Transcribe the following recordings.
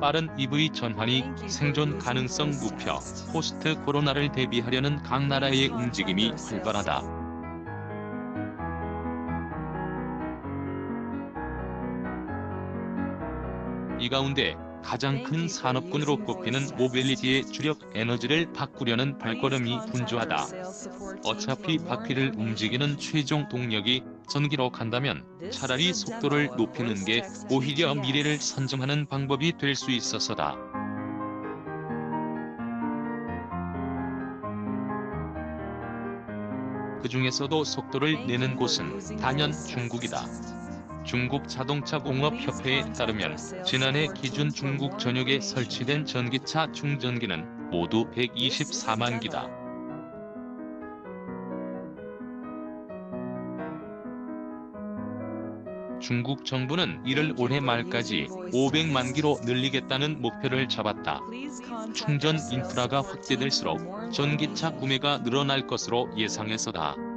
빠른 EV 전환이 생존 가능성 높여 포스트 코로나를 대비하려는 각 나라의 움직임이 활발하다. 이 가운데 가장 큰 산업군으로 꼽히는 모빌리티의 주력 에너지를 바꾸려는 발걸음이 분주하다. 어차피 바퀴를 움직이는 최종 동력이 전기로 간다면 차라리 속도를 높이는 게 오히려 미래를 선점하는 방법이 될 수 있어서다. 그 중에서도 속도를 내는 곳은 단연 중국이다. 중국 자동차 공업 협회에 따르면 지난해 기준 중국 전역에 설치된 전기차 충전기는 모두 124만 기다. 중국 정부는 이를 올해 말까지 500만 기로 늘리겠다는 목표를 잡았다. 충전 인프라가 확대될수록 전기차 구매가 늘어날 것으로 예상해서다.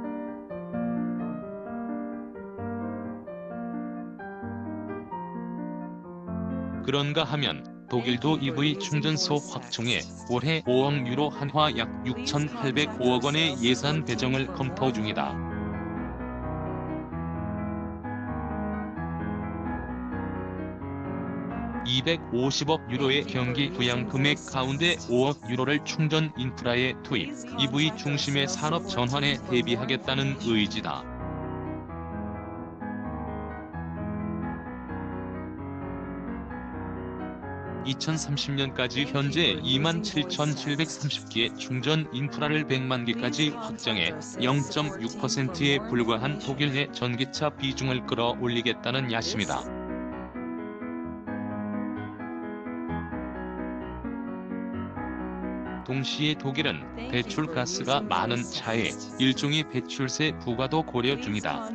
그런가 하면 독일도 EV 충전소 확충에 올해 5억 유로 한화 약 6,805억 원의 예산 배정을 검토 중이다. (250억) 유로의 경기 부양 금액 가운데 (5억) 유로를 충전 인프라에 투입 EV 중심의 산업 전환에 대비하겠다는 의지다. 2030년까지 현재 27,730개의 충전 인프라를 100만 개까지 확장해 0.6%에 불과한 독일 내 전기차 비중을 끌어올리겠다는 야심이다. 동시에 독일은 배출 가스가 많은 차에 일종의 배출세 부과도 고려 중이다.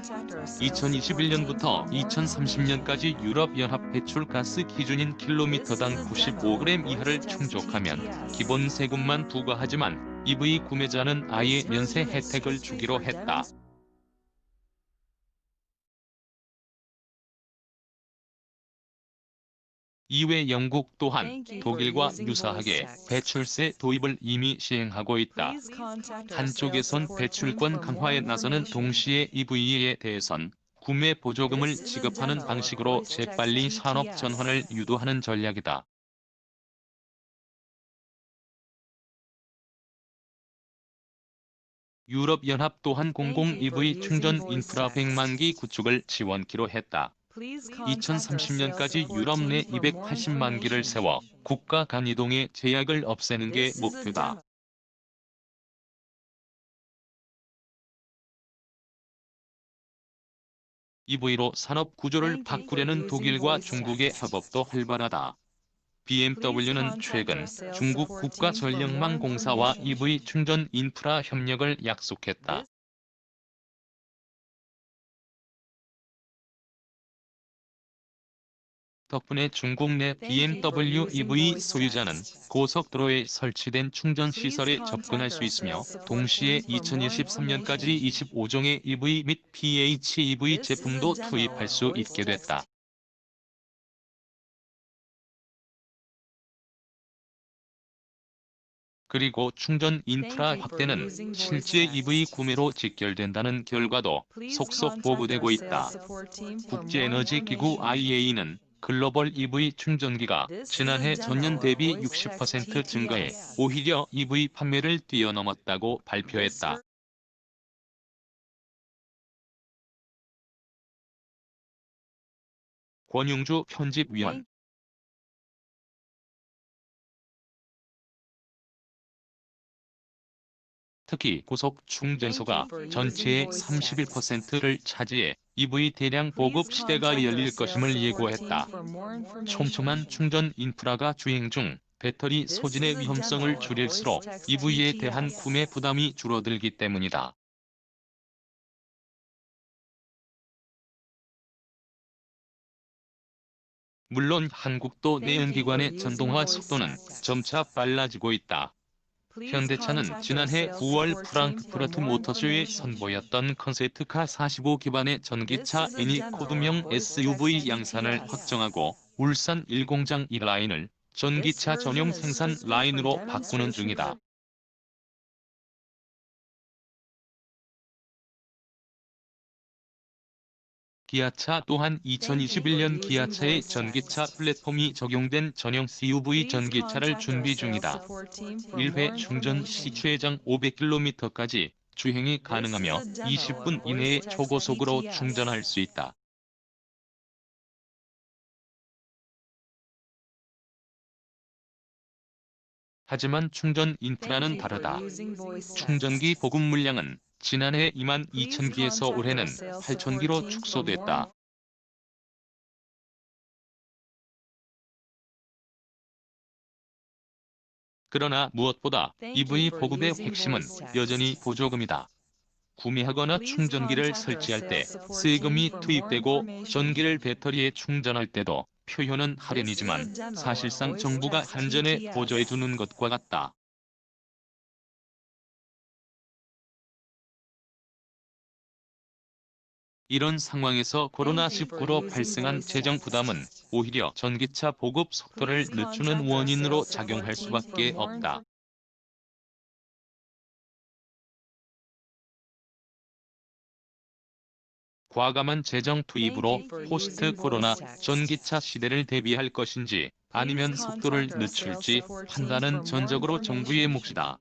2021년부터 2030년까지 유럽연합 배출 가스 기준인 킬로미터당 95g 이하를 충족하면 기본 세금만 부과하지만 EV 구매자는 아예 면세 혜택을 주기로 했다. 이외 영국 또한 독일과 유사하게 배출세 도입을 이미 시행하고 있다. 한쪽에선 배출권 강화에 나서는 동시에 EV에 대해선 구매 보조금을 지급하는 방식으로 재빨리 산업 전환을 유도하는 전략이다. 유럽연합 또한 공공 EV 충전 인프라 100만 기 구축을 지원키로 했다. 2030년까지 유럽 내 280만 기를 세워 국가 간 이동의 제약을 없애는 게 목표다. EV로 산업 구조를 바꾸려는 독일과 중국의 협업도 활발하다. BMW는 최근 중국 국가전력망 공사와 EV 충전 인프라 협력을 약속했다. 덕분에 중국 내 BMW EV 소유자는 고속도로에 설치된 충전 시설에 접근할 수 있으며 동시에 2023년까지 25종의 EV 및 PHEV 제품도 투입할 수 있게 됐다. 그리고 충전 인프라 확대는 실제 EV 구매로 직결된다는 결과도 속속 보고되고 있다. 국제에너지기구 IEA는 글로벌 EV 충전기가 지난해 전년 대비 60% 증가해 오히려 EV 판매를 뛰어넘었다고 발표했다. 권용주 편집위원. 특히 고속 충전소가 전체의 31%를 차지해 EV 대량 보급 시대가 열릴 것임을 예고했다. 촘촘한 충전 인프라가 주행 중 배터리 소진의 위험성을 줄일수록 EV에 대한 구매 부담이 줄어들기 때문이다. 물론 한국도 내연기관의 전동화 속도는 점차 빨라지고 있다. 현대차는 지난해 9월 프랑크푸르트 모터쇼에 선보였던 컨셉트카 45 기반의 전기차 애니 코드명 SUV 양산을 확정하고 울산 1공장 1라인을 전기차 전용 생산 라인으로 바꾸는 중이다. 기아차 또한 2021년 기아차의 전기차 플랫폼이 적용된 전용 CUV 전기차를 준비 중이다. 1회 충전 시 최장 500km까지 주행이 가능하며 20분 이내에 초고속으로 충전할 수 있다. 하지만 충전 인프라는 다르다. 충전기 보급 물량은 지난해 2만 2천 기에서 올해는 8천 기로 축소됐다. 그러나 무엇보다 EV 보급의 핵심은 여전히 보조금이다. 구매하거나 충전기를 설치할 때 세금이 투입되고 전기를 배터리에 충전할 때도 표현은 할인이지만 사실상 정부가 한전에 보조해 주는 것과 같다. 이런 상황에서 코로나19로 발생한 재정 부담은 오히려 전기차 보급 속도를 늦추는 원인으로 작용할 수밖에 없다. 과감한 재정 투입으로 포스트 코로나 전기차 시대를 대비할 것인지 아니면 속도를 늦출지 판단은 전적으로 정부의 몫이다.